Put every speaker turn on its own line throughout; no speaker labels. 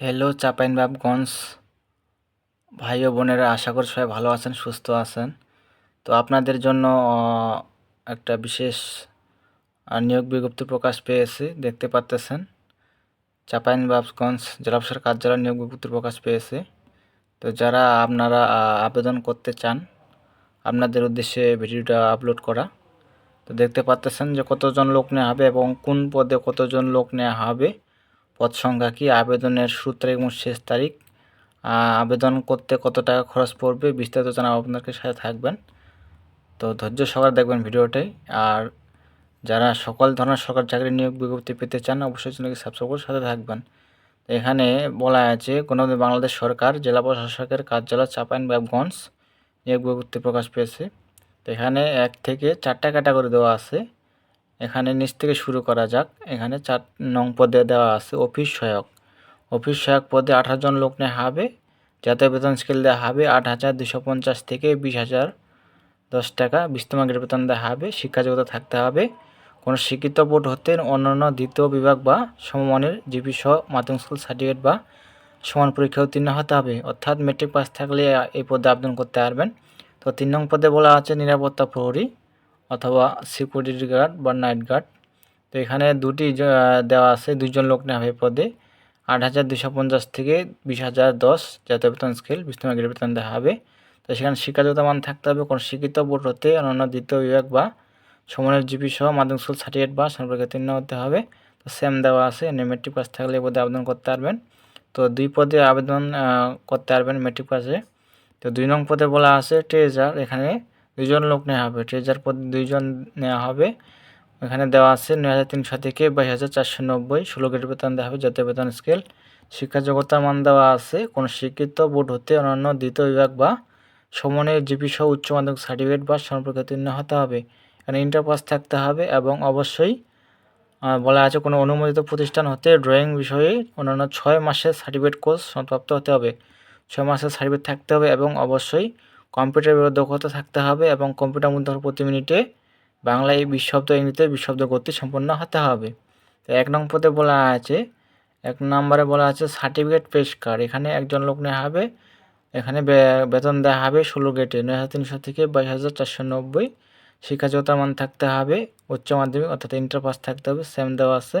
Hello Chapainawabganj ভাই ও বোনেরা, আশা করি সবাই ভালো আছেন, সুস্থ আছেন। তো আপনাদের জন্য একটা বিশেষ নিয়োগ বিজ্ঞপ্তি প্রকাশ পেয়েছে, দেখতে পাচ্তেছেন চাঁপাইনবাবগঞ্জ জেলা প্রশাসক কার্যালয় নিয়োগ বিজ্ঞপ্তি প্রকাশ পেয়েছে। তো যারা আপনারা আবেদন করতে চান, আপনাদের উদ্দেশ্যে ভিডিওটা আপলোড করা। তো দেখতে পাচ্তেছেন যে কতজন লোক নেওয়া হবে এবং কোন পদে কতজন লোক নেওয়া হবে। পদ সংখ্যা কি? আবেদনের শুরু এবং শেষ তারিখ। আবেদন করতে কত টাকা খরচ পড়বে বিস্তারিত জানাব আপনাদের সাথে থাকবেন। তো ধৈর্য সহকারে দেখবেন ভিডিওটাই আর যারা সকল ধরনের সরকারি চাকরি নিয়োগ বিজ্ঞপ্তি পেতে চান, অবশ্যই চ্যানেলকে সাবস্ক্রাইব করে সাথে থাকবেন। এখানে বলা আছে কোনো বাংলাদেশ সরকার, জেলা প্রশাসকের কার্যালয় চাঁপাইনবাবগঞ্জ নিয়োগ বিজ্ঞপ্তি প্রকাশ পেয়েছে। তো এখানে এক থেকে চারটা ক্যাটাগরি দেওয়া আছে। এখানে নিচ থেকে শুরু করা যাক। এখানে চার নং পদে দেওয়া আছে অফিস সহায়ক। অফিস সহায়ক পদে আঠারো জন লোক নেওয়া হবে। জাতীয় বেতন স্কেল দেওয়া হবে আট হাজার দুশো পঞ্চাশ থেকে বিশ হাজার দশ টাকা। বিশতম গ্রেড বেতন দেওয়া হবে। শিক্ষাযোগ্যতা থাকতে হবে। কোনো শিক্ষিত বোর্ড হতে অন্যান্য দ্বিতীয় বিভাগ বা সমমানের জিপি সহ মাধ্যমিক স্কুল সার্টিফিকেট বা সমান পরীক্ষা উত্তীর্ণ হতে হবে। অর্থাৎ মেট্রিক পাস থাকলে এই পদে আবেদন করতে পারবেন। তো তিন নং পদে বলা আছে নিরাপত্তা প্রহরী। অথবা সিকিউরিটি গার্ড বা নাইট গার্ড তো এখানে দুটি দেওয়া আছে, দুইজন লোক নেওয়া হবে পদে। আট হাজার দুশো পঞ্চাশ থেকে বিশ হাজার দশ জাতীয় বেতন স্কেল গ্রেড বেতন দেওয়া হবে। তো সেখানে শিক্ষাগত মান থাকতে হবে, কোনো শিক্ষিত বোর্ড হতে, অন্যান্য দ্বিতীয় বিভাগ বা সমানের জিপি সহ মাধ্যমিক স্কুল সার্টিফিকেট বা সম্পর্কে তিন্ন হতে হবে। তো সেম দেওয়া আছে মেট্রিক পাস থাকলে এই পদে আবেদন করতে পারবেন। তো দুই পদে আবেদন করতে পারবেন মেট্রিক পাসে তো দুই নং পদে বলা আছে ট্রেজার এখানে দুইজন লোক নেওয়া হবে, ট্রেজার পদে দুইজন নেওয়া হবে। এখানে দেওয়া আছে নয় হাজার তিনশো থেকে বাইশ হাজার চারশো নব্বই, ষোলো গ্রেড বেতন দেওয়া হবে, জাতীয় বেতন স্কেল। শিক্ষা যোগ্যতার মান দেওয়া আছে, কোনো শিক্ষিত, বোর্ড হতে অন্যান্য দ্বিতীয় বিভাগ বা সমনের জিপি সহ উচ্চ মাধ্যমিক সার্টিফিকেট বা সম্পর্কে উত্তীর্ণ হতে হবে। এখানে ইন্টার পাস থাকতে হবে এবং অবশ্যই বলা আছে কোনো অনুমোদিত প্রতিষ্ঠান হতে ড্রয়িং বিষয়ে অন্যান্য ছয় মাসের সার্টিফিকেট কোর্স সমাপ্ত হতে হবে। ছয় মাসের সার্টিফিকেট থাকতে হবে এবং অবশ্যই কম্পিউটারের দক্ষতা থাকতে হবে এবং কম্পিউটার মধ্যে প্রতি মিনিটে বাংলায় বিশ শব্দ, ইংরেজিতে বিশ শব্দ গতি সম্পন্ন হতে হবে। তো এক নং পদে বলা আছে, এক নম্বরে বলা আছে, সার্টিফিকেট পেশকার এখানে একজন লোক নেওয়া হবে। এখানে বেতন দেওয়া হবে ষোলো গেটে, নয় হাজার তিনশো থেকে বাইশ হাজার চারশো নব্বই। শিক্ষা যোগ্যতার মান থাকতে হবে, উচ্চ মাধ্যমিক অর্থাৎ ইন্টার পাস থাকতে হবে সেম দেওয়া আছে।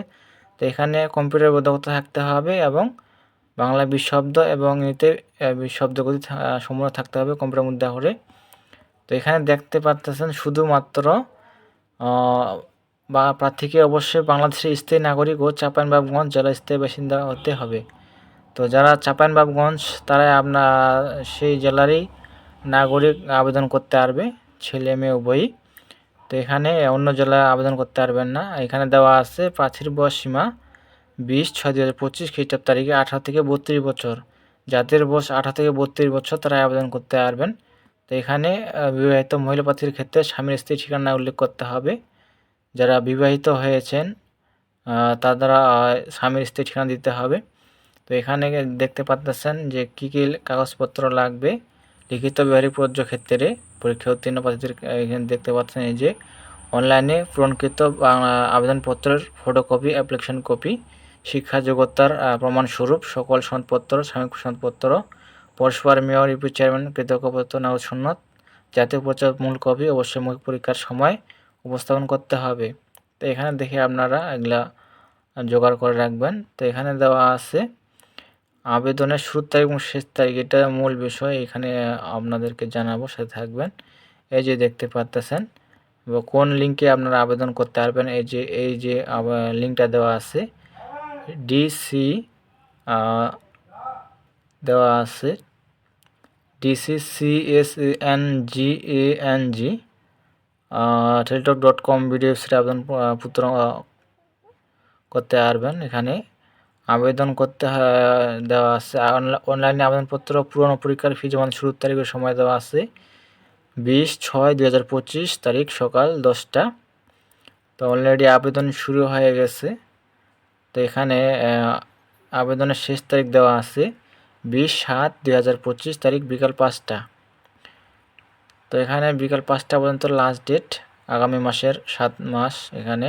তো এখানে কম্পিউটার বোধকতা থাকতে হবে এবং বাংলা বিশ শব্দ এবং এতে শব্দগতি থা- থাকতে হবে কম্পিউটার মধ্যে করে তো এখানে দেখতে পাচ্তেছেন শুধুমাত্র বা প্রার্থীকে অবশ্যই বাংলাদেশের স্থায়ী নাগরিক ও চাঁপাইনবাবগঞ্জ জেলা স্থায়ী বাসিন্দা হতে হবে। তো যারা চাঁপাইনবাবগঞ্জ তারা আপনার সেই জেলারই নাগরিক আবেদন করতে পারবে, ছেলে, মেয়ে, উভয়ই। তো এখানে অন্য জেলায় আবেদন করতে পারবেন না। এখানে দেওয়া আছে প্রার্থীর বয়স সীমা বিশ, ছয় দু হাজার পঁচিশ খ্রিস্টাব্দ তারিখে আঠারো থেকে বত্রিশ বছর। যাদের বয়স আঠারো থেকে বত্রিশ বছর তারা আবেদন করতে পারবেন। তো এখানে বিবাহিত মহিলা প্রার্থীর ক্ষেত্রে স্বামীর স্ত্রীর ঠিকানা উল্লেখ করতে হবে। যারা বিবাহিত হয়েছেন তারা স্বামীর স্ত্রীর ঠিকানা দিতে হবে। তো এখানে দেখতে পাচ্ছেন যে কী কী কাগজপত্র লাগবে। লিখিত বিহারী প্রযোজ্য ক্ষেত্রে পরীক্ষা উত্তীর্ণ প্রার্থীদের এখানে দেখতে পাচ্ছেন এই যে, অনলাইনে পূরণকৃত আবেদনপত্রের ফটোকপি অ্যাপ্লিকেশন কপি শিক্ষা যোগ্যতার প্রমাণস্বরূপ সকল সনদপত্র সাময়িক সনদপত্র পরস্পর মেয়র, ইউপি চেয়ারম্যান কৃতজ্ঞপত্র নাগরিক সন্ন্যত, জাতীয় পরিচয় মূল কপি অবশ্যই মৌখিক পরীক্ষার সময় উপস্থাপন করতে হবে। তো এখানে দেখে আপনারা এগুলা জোগাড় করে রাখবেন। তো এখানে দেওয়া আছে, আবেদনের শুরু তারিখ এবং শেষ তারিখ, এটা মূল বিষয়। এখানে আপনাদেরকে জানাব, সাথে থাকবেন। এই যে দেখতে পাচ্তেছেন কোন লিঙ্কে আপনারা আবেদন করতে পারবেন, এই যে এই যে লিঙ্কটা দেওয়া আছে ডিসি দেওয়া আছে। DC C S N G A N G Teletalk dot com বিডিএফসির আবেদন পুত্র করতে পারবেন। এখানে আবেদন করতে দেওয়া আছে। অনলাইনে আবেদনপত্র পূরণ পরীক্ষার ফি জমা শুরুর তারিখের সময় দেওয়া আছে। বিশ ছয় দুই হাজার পঁচিশ তারিখ সকাল দশটা। তো অলরেডি আবেদন শুরু হয়ে গেছে। তো এখানে আবেদনের শেষ তারিখ দেওয়া আছে বিশ সাত দুই হাজার পঁচিশ তারিখ বিকাল পাঁচটা। তো এখানে বিকাল পাঁচটা পর্যন্ত লাস্ট ডেট আগামী মাসের সাত মাস এখানে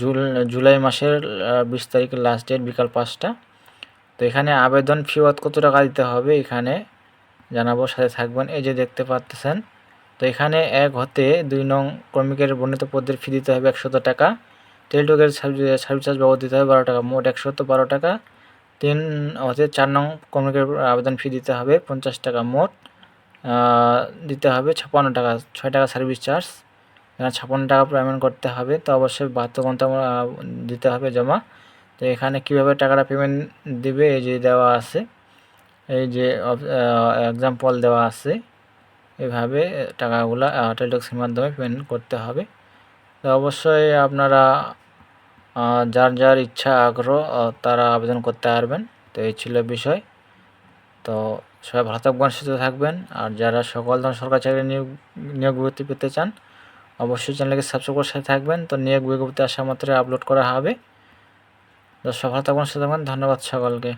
জুল, জুলাই মাসের বিশ তারিখের লাস্ট ডেট বিকাল পাঁচটা। তো এখানে আবেদন ফি কত টাকা দিতে হবে এখানে জানাব, সাথে থাকবেন। এই যে দেখতে পাচ্ছেন, তো এখানে এক হতে দুই নং কর্মীকের বর্ণিত পদের ফি দিতে হবে একশত টাকা। টেলিটকের সার্ভিস সার্ভিস চার্জ বাবদ দিতে হবে বারো টাকা। মোট একশত বারো টাকা। তিন হতে চার নং কর্মীকের আবেদন ফি দিতে হবে পঞ্চাশ টাকা মোট। দিতে হবে ছাপ্পান্ন টাকা, ছয় টাকা সার্ভিস চার্জ এখানে ছাপ্পান্ন টাকা পেমেন্ট করতে হবে, তো অবশ্যই বাহাত্তর ঘণ্টা দিতে হবে জমা। তো এখানে কীভাবে টাকাটা পেমেন্ট দিবে, এই যে দেওয়া আছে। এই যে এক্সাম্পল দেওয়া আছে। এভাবে টাকাগুলো টেলিটক্সের মাধ্যমে পেমেন্ট করতে হবে। তো অবশ্যই আপনারা যার যার ইচ্ছা, আগ্রহ তারা আবেদন করতে পারবেন। তো এই ছিল বিষয়। তো সবাই ভালো থাকবেন, সুস্থ থাকবেন। আর যারা সকল ধরনের সরকারি চাকরি নিয়োগ নিয়োগ বিজ্ঞপ্তি পেতে চান, অবশ্যই চ্যানেলকে সাবস্ক্রাইব করে সাথে থাকবেন। তো নিয়োগ বিজ্ঞপ্তি আসা মাত্রই আপলোড করা হবে। তো সব ভালো থাকবেন, সুস্থ থাকবেন। ধন্যবাদ সকলকে।